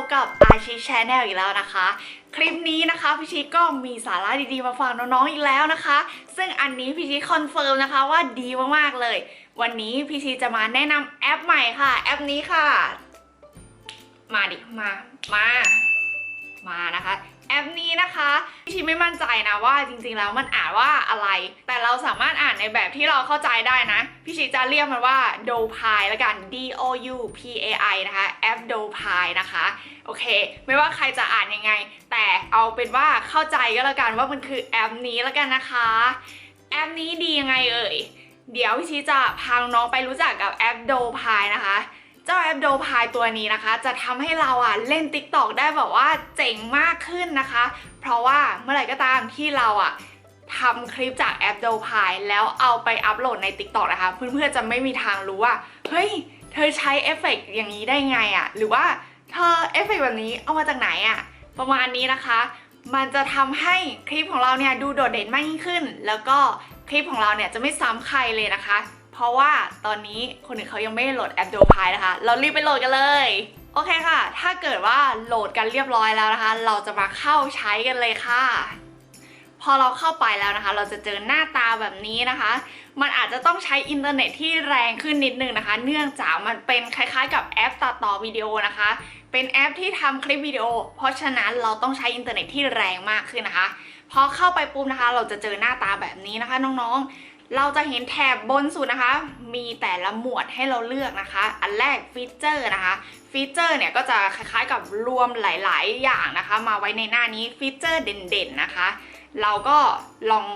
บกับอาชีชแนลอีกแล้วนะคะ คลิปนี้นะคะพี่ชีก็มีสาระดีๆมาฝากน้องๆอีกแล้วนะคะ ซึ่งอันนี้พี่ชีคอนเฟิร์มนะคะว่าดีมากๆเลย วันนี้พี่ชีจะมาแนะนำแอปใหม่ค่ะ แอปนี้ค่ะ มาดิมามามานะคะ แอปนี้นะคะพี่ชีไม่มั่นใจนะว่าจริงๆแล้วมันอ่านว่าอะไร แต่เราสามารถอ่านในแบบที่เราเข้าใจได้นะ พี่ชีจะเรียกมันว่า d o p i แล้วกัน D O U P A I นะคะแอป d o p i นะคะโอเค ไม่ว่าใครจะอ่านยังไง แต่เอาเป็นว่าเข้าใจก็แล้วกันว่ามันคือแอปนี้แล้วกันนะคะ แอปนี้ดียังไงเอ่ยเดี๋ยวพี่ชีจะพาน้องไปรู้จักกับแอป d o p i นะคะ เจ้าแอปโดพายตัวนี้นะคะ จะทำให้เราอะเล่น TikTok ได้แบบว่าเจ๋งมากขึ้นนะคะ เพราะว่าเมื่อไหร่ก็ตามที่เราอะทำคลิปจากแอปโดพายแล้วเอาไปอัปโหลดใน TikTok นะคะ เพื่อนๆจะไม่มีทางรู้ว่า เฮ้ย เธอใช้เอฟเฟกต์อย่างนี้ได้ไงอะ หรือว่าเธอเอฟเฟกต์แบบนี้เอามาจากไหนอะ ประมาณนี้นะคะ มันจะทำให้คลิปของเราเนี่ยดูโดดเด่นมากยิ่งขึ้น แล้วก็คลิปของเราเนี่ยจะไม่ซ้ำใครเลยนะคะ เพราะว่าตอนนี้คนอื่นเขายังไม่โหลดแอปโดพายนะคะ เรารีบไปโหลดกันเลย โอเคค่ะ ถ้าเกิดว่าโหลดกันเรียบร้อยแล้วนะคะ เราจะมาเข้าใช้กันเลยค่ะ พอเราเข้าไปแล้วนะคะ เราจะเจอหน้าตาแบบนี้นะคะ มันอาจจะต้องใช้อินเทอร์เน็ตที่แรงขึ้นนิดนึงนะคะ เนื่องจากมันเป็นคล้ายๆ กับแอปตัดต่อวิดีโอนะคะ เป็นแอปที่ทำคลิปวิดีโอ เพราะฉะนั้นเราต้องใช้อินเทอร์เน็ตที่แรงมากขึ้นนะคะพอเข้าไปปุ๊บนะคะ เราจะเจอหน้าตาแบบนี้นะคะน้องๆ เราจะเห็นแถบบนสุดนะคะ มีแต่ละหมวดให้เราเลือกนะคะ อันแรกฟีเจอร์นะคะ ฟีเจอร์เนี่ยก็จะคล้ายๆกับรวมหลาย ๆ อย่างนะคะ มาไว้ในหน้านี้ฟีเจอร์เด่นๆนะคะ เราก็ลอง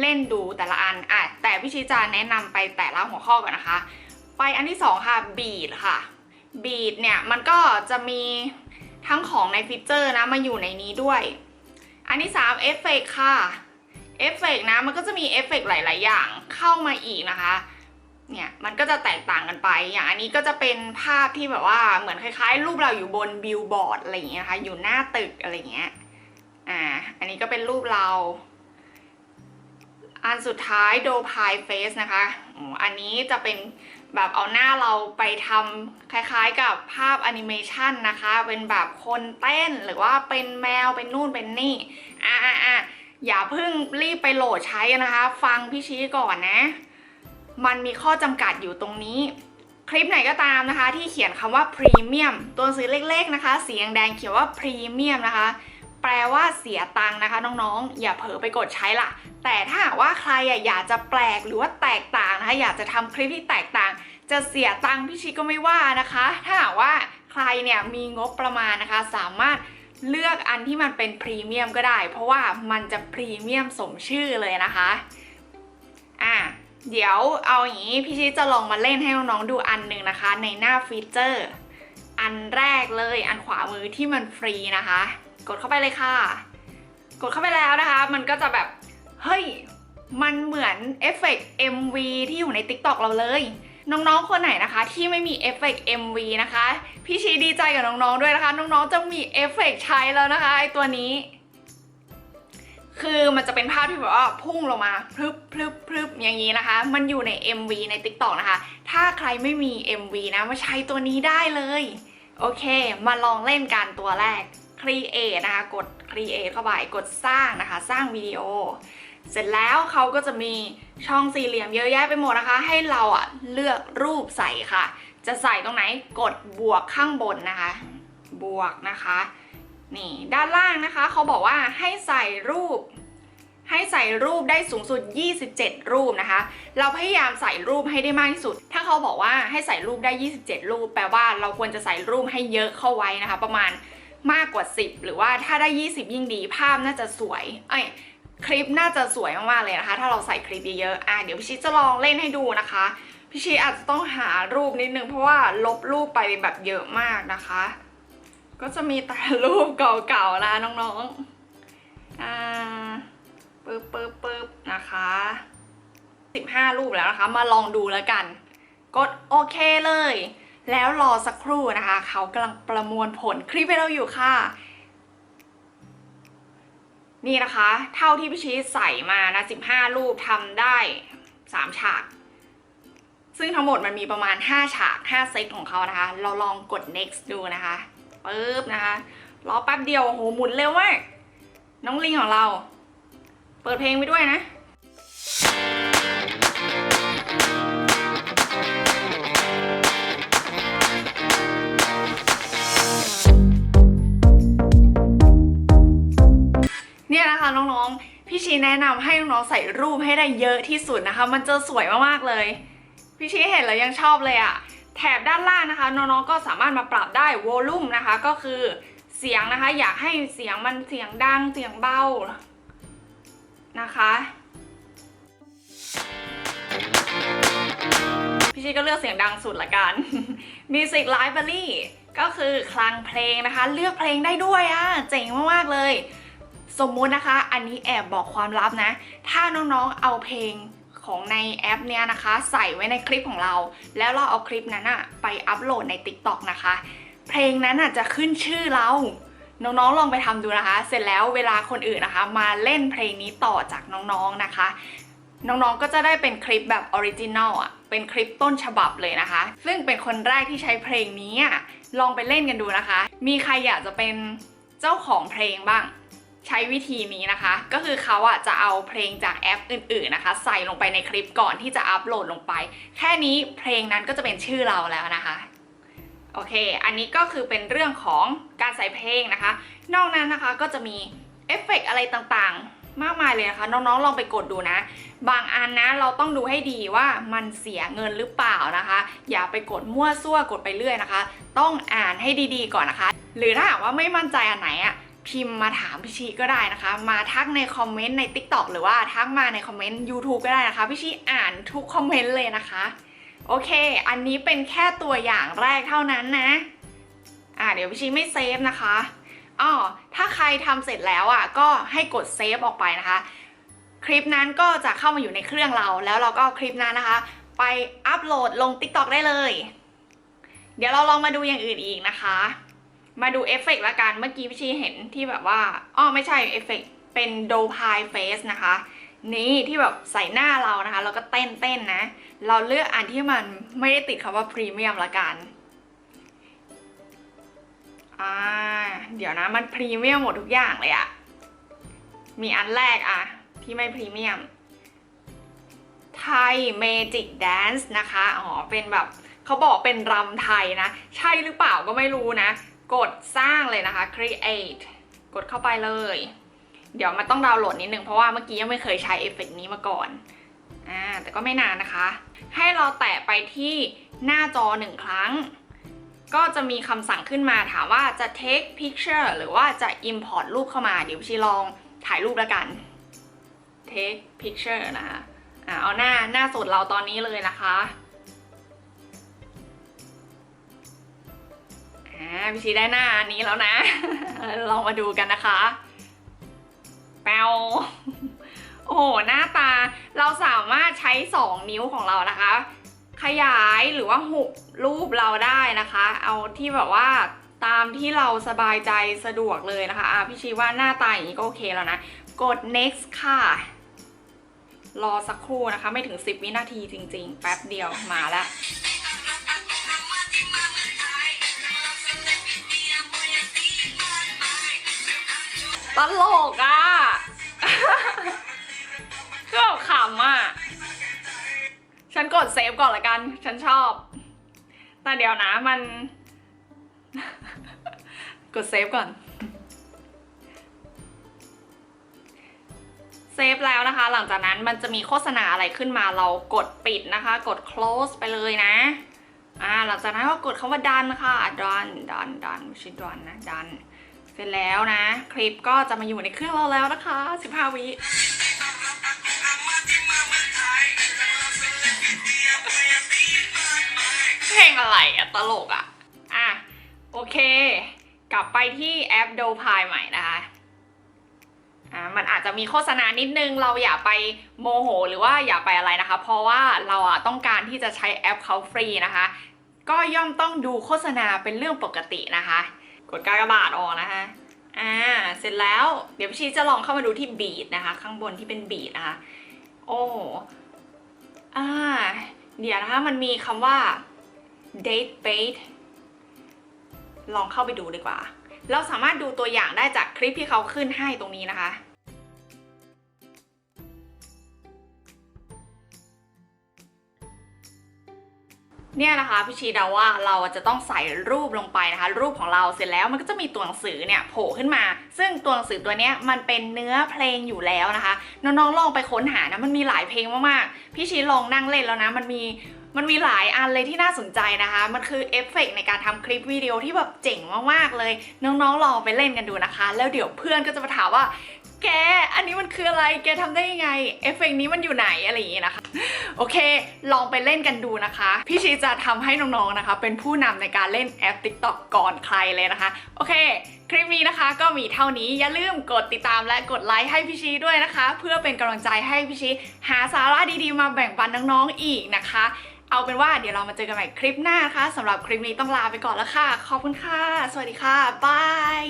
เล่นดูแต่ละอันอะแต่พี่ชิจะแนะนำไปแต่ละหัวข้อก่อนนะคะ ไปอันที่สองค่ะบีดค่ะบีดเนี่ยมันก็จะมีทั้งของในฟีเจอร์นะมาอยู่ในนี้ด้วย อันที่3เอฟเฟกค่ะ เอฟเฟกนะมันก็จะมีเอฟเฟกหลาย ๆ อย่างเข้ามาอีกนะคะเนี่ยมันก็จะแตกต่างกันไป อย่างอันนี้ก็จะเป็นภาพที่แบบว่าเหมือนคล้าย ๆ รูปเราอยู่บนบิลบอร์ดอะไรอย่างเงี้ยนะคะอยู่หน้าตึกอะไรอย่างเงี้ยอ่าอันนี้ก็เป็นรูปเรา อันสุดท้ายโดพายเฟสนะคะอันนี้จะเป็นแบบเอาหน้าเราไปทำคล้ายๆกับภาพแอนิเมชันนะคะ เป็นแบบคนเต้นหรือว่าเป็นแมวเป็นนู่นเป็นนี่อะอะ อย่าเพิ่งรีบไปโหลดใช้นะคะ ฟังพี่ชี้ก่อนนะ มันมีข้อจำกัดอยู่ตรงนี้ คลิปไหนก็ตามนะคะ ที่เขียนคำว่าพรีเมียมตัวสือเล็กๆนะคะ สีแดงเขียนว่าพรีเมียมนะคะ แปลว่าเสียตังค์นะคะน้องๆ อย่าเผลอไปกดใช้ล่ะแต่ถ้าหากว่าใครอยากจะแปลกหรือว่าแตกต่างนะคะ อยากจะทำคลิปที่แตกต่าง จะเสียตังค์พี่ชิก็ไม่ว่านะคะ ถ้าหากว่าใครเนี่ยมีงบประมาณนะคะ สามารถ เลือกอันที่มันเป็นพรีเมียมก็ได้ เพราะว่ามันจะพรีเมียมสมชื่อเลยนะคะ อะเดี๋ยวเอาอย่างนี้พี่ชิจะลองมาเล่นให้น้องๆดูอันหนึ่งนะคะ ในหน้าฟีเจอร์ อันแรกเลยอันขวามือที่มันฟรีนะคะ กดเข้าไปเลยค่ะ กดเข้าไปแล้วนะคะ มันก็จะแบบ เฮ้ย มันเหมือนเอฟเฟกต์ MV ที่อยู่ใน TikTok เราเลย น้องๆ คนไหนนะคะ ที่ไม่มีเอฟเฟกต์ MV นะคะ พี่ชีดีใจกับน้องๆ ด้วยนะคะ น้องๆ จะมีเอฟเฟกต์ใช้แล้วนะคะไอตัวนี้ คือมันจะเป็นภาพที่แบบว่าพุ่งลงมาพรึบพรึบพรึบอย่างนี้นะคะ มันอยู่ใน MV ใน TikTok นะคะ ถ้าใครไม่มี MV นะมาใช้ตัวนี้ได้เลย โอเค มาลองเล่นกันตัวแรก Create นะคะ กด Create เข้าไป กดสร้างนะคะ สร้างวิดีโอ เสร็จแล้วเขาก็จะมีช่องสี่เหลี่ยมเยอะแยะไปหมดนะคะ ให้เราอะเลือกรูปใส่ค่ะ จะใส่ตรงไหนกดบวกข้างบนนะคะ บวกนะคะนี่ด้านล่างนะคะเขาบอกว่าให้ใส่รูป ให้ใส่รูปได้สูงสุด 27 รูปนะคะ เราพยายามใส่รูปให้ได้มากที่สุด ถ้าเขาบอกว่าให้ใส่รูปได้ 27 รูป แปลว่าเราควรจะใส่รูปให้เยอะเข้าไว้นะคะ ประมาณมากกว่า 10 หรือว่าถ้าได้ 20 ยิ่งดีภาพน่าจะสวย เอ้ย คลิปน่าจะสวยมากๆเลยนะคะ ถ้าเราใส่คลิปเยอะๆอะเดี๋ยวพี่ชิจะลองเล่นให้ดูนะคะพี่ชิอาจจะต้องหารูปนิดนึงเพราะว่าลบรูปไปแบบเยอะมากนะคะ ก็จะมีแต่รูปเก่าๆนะน้องๆอ่าปึ๊บปึ๊บปึ๊บนะคะ15 รูปแล้วนะคะ มาลองดูแล้วกัน กดโอเคเลย แล้วรอสักครู่นะคะ เขากำลังประมวลผลคลิปให้เราอยู่ค่ะ นี่นะคะ เท่าที่พี่ชีใส่มานะ15รูปทำได้3ฉาก ซึ่งทั้งหมดมันมีประมาณ 5 ฉาก 5 เซตของเขานะคะ เราลองกด next ดูนะคะปึ๊บนะคะรอแป๊บเดียวโหหมุนเร็วมากน้องลิงของเรา เปิดเพลงไปด้วยนะ แนะนำให้น้องๆใส่รูปให้ได้เยอะที่สุดนะคะ มันจะสวยมากๆเลย พี่ชีเห็นแล้วยังชอบเลยอะแถบด้านล่างนะคะน้องๆก็สามารถมาปรับได้วอลุ่มนะคะ ก็คือเสียงนะคะ อยากให้เสียงมันเสียงดังเสียงเบานะคะพี่ชีก็เลือกเสียงดังสุดละกัน Music Library ก็คือคลังเพลงนะคะ เลือกเพลงได้ด้วยอะ เจ๋งมาก ๆ เลย สมมุตินะคะ อันนี้แอบบอกความลับนะ ถ้าน้องๆเอาเพลงของในแอปเนี้ยนะคะ ใส่ไว้ในคลิปของเรา แล้วเราเอาคลิปนั้นอะไปอัปโหลดใน TikTok นะคะ เพลงนั้นอะจะขึ้นชื่อเรา น้องๆลองไปทำดูนะคะ เสร็จแล้วเวลาคนอื่นนะคะ มาเล่นเพลงนี้ต่อจากน้องๆนะคะ น้องๆก็จะได้เป็นคลิปแบบออริจินัลอะเป็นคลิปต้นฉบับเลยนะคะ ซึ่งเป็นคนแรกที่ใช้เพลงนี้อะลองไปเล่นกันดูนะคะ มีใครอยากจะเป็นเจ้าของเพลงบ้าง ใช้วิธีนี้นะคะ ก็คือเขาอะจะเอาเพลงจากแอปอื่นๆนะคะ ใส่ลงไปในคลิปก่อนที่จะอัปโหลดลงไป แค่นี้เพลงนั้นก็จะเป็นชื่อเราแล้วนะคะโอเค อันนี้ก็คือเป็นเรื่องของการใส่เพลงนะคะ นอกนั้นนะคะก็จะมีเอฟเฟกต์อะไรต่างๆ มากมายเลยนะคะ น้องๆลองไปกดดูนะ บางอันนะเราต้องดูให้ดีว่ามันเสียเงินหรือเปล่านะคะ อย่าไปกดมั่วซั่วกดไปเรื่อยนะคะ ต้องอ่านให้ดีๆก่อนนะคะ หรือถ้าหากว่าไม่มั่นใจอันไหนอะ พิมพ์มาถามพี่ชีก็ได้นะคะ มาทักในคอมเมนต์ใน TikTok หรือว่าทักมาในคอมเมนต์ YouTube ก็ได้นะคะพี่ชีอ่านทุกคอมเมนต์เลยนะคะ โอเค อันนี้เป็นแค่ตัวอย่างแรกเท่านั้นนะ อ่าเดี๋ยวพี่ชีไม่เซฟนะคะอ๋อถ้าใครทำเสร็จแล้วอะก็ให้กดเซฟออกไปนะคะ คลิปนั้นก็จะเข้ามาอยู่ในเครื่องเรา แล้วเราก็คลิปนั้นนะคะ ไปอัปโหลดลง TikTok ได้เลย เดี๋ยวเราลองมาดูอย่างอื่นอีกนะคะ มาดูเอฟเฟกต์ละกัน เมื่อกี้พี่ชีเห็นที่แบบว่าอ๋อไม่ใช่เอฟเฟกต์เป็นโดพายเฟสนะคะ นี่ที่แบบใส่หน้าเรานะคะ แล้วก็เต้นเต้นๆนะ เราเลือกอันที่มันไม่ได้ติดคำว่าพรีเมียมละกันอ่าเดี๋ยวนะมันพรีเมียมหมดทุกอย่างเลยอะมีอันแรกอะที่ไม่พรีเมียมไทยเมจิกแดนซ์นะคะ อ๋อ เป็นแบบเขาบอกเป็นรำไทยนะ ใช่หรือเปล่าก็ไม่รู้นะ กดสร้างเลยนะคะ create กดเข้าไปเลย เดี๋ยวมันต้องดาวน์โหลดนิดนึงเพราะว่าเมื่อกี้ยังไม่เคยใช้เอฟเฟกต์นี้มาก่อนอ่าแต่ก็ไม่นานนะคะ ให้เราแตะไปที่หน้าจอหนึ่งครั้ง ก็จะมีคำสั่งขึ้นมาถามว่าจะ take picture หรือว่าจะ import รูปเข้ามาเดี๋ยวพี่ลองถ่ายรูปแล้วกัน take picture นะคะอ่าเอาหน้าหน้าสดเราตอนนี้เลยนะคะ พี่ชีได้หน้าอันนี้แล้วนะ ลองมาดูกันนะคะ แปวโอ้โหหน้าตาเราสามารถใช้ 2 นิ้วของเรานะคะ ขยายหรือว่าหุบรูปเราได้นะคะ เอาที่แบบว่าตามที่เราสบายใจสะดวกเลยนะคะอะพี่ชีว่าหน้าตาอย่างนี้ก็โอเคแล้วนะ กด next ค่ะ รอสักครู่นะคะ ไม่ถึง 10 วินาทีจริง ๆ แป๊บเดียวมาแล้ว ตลกอะก็แบบขำอะ ฉันกดเซฟก่อนละกัน ฉันชอบ แต่เดี๋ยวนะมัน กดเซฟก่อน เซฟแล้วนะคะ หลังจากนั้นมันจะมีโฆษณาอะไรขึ้นมาเรากดปิดนะคะ กด close ไปเลยนะอ่าหลังจากนั้นก็กดคำว่า done ค่ะ done done done ไม่ใช่ done นะ done เสร็จแล้วนะ คลิปก็จะมาอยู่ในเครื่องเราแล้วนะคะ 15 วิเพลงอะไรอะตลกอะอะ โอเค กลับไปที่แอปโดพายใหม่นะคะอ่ามันอาจจะมีโฆษณานิดนึงเราอย่าไปโมโห หรือว่าอย่าไปอะไรนะคะ เพราะว่าเราอะต้องการที่จะใช้แอปเขาฟรีนะคะ ก็ย่อมต้องดูโฆษณาเป็นเรื่องปกตินะคะ กดกากบาทออกนะคะอ่าเสร็จแล้วเดี๋ยวพี่ชีจะลองเข้ามาดูที่บีดนะคะ ข้างบนที่เป็นบีดนะคะ โอ้อ่าเดี๋ยวนะคะมันมีคำว่า date bait ลองเข้าไปดูดีกว่า เราสามารถดูตัวอย่างได้จากคลิปที่เขาขึ้นให้ตรงนี้นะคะ เนี่ยนะคะพี่ชีเดาว่าเราจะต้องใส่รูปลงไปนะคะ รูปของเราเสร็จแล้วมันก็จะมีตัวหนังสือเนี่ยโผล่ขึ้นมา ซึ่งตัวหนังสือตัวเนี้ยมันเป็นเนื้อเพลงอยู่แล้วนะคะ น้องๆลองไปค้นหานะมันมีหลายเพลงมากๆพี่ชีลองนั่งเล่นแล้วนะมันมีมันมีหลายอันเลยที่น่าสนใจนะคะ มันคือเอฟเฟกต์ในการทำคลิปวิดีโอที่แบบเจ๋งมากๆเลย น้องๆลองไปเล่นกันดูนะคะ แล้วเดี๋ยวเพื่อนก็จะมาถามว่า แก อันนี้มันคืออะไร แกทำได้ยังไง เอฟเฟกต์นี้มันอยู่ไหนอะไรอย่างงี้นะคะ โอเค ลองไปเล่นกันดูนะคะ พี่ชีจะทำให้น้องๆนะคะ เป็นผู้นำในการเล่นแอป TikTok ก่อนใครเลยนะคะ โอเค คลิปนี้นะคะก็มีเท่านี้ อย่าลืมกดติดตามและกดไลค์ให้พี่ชีด้วยนะคะ เพื่อเป็นกำลังใจให้พี่ชีหาสาระดีๆ มาแบ่งปันน้องๆอีกนะคะ เอาเป็นว่าเดี๋ยวเรามาเจอกันใหม่คลิปหน้านะคะสำหรับคลิปนี้ต้องลาไปก่อนแล้วค่ะ ขอบคุณค่ะ สวัสดีค่ะ บาย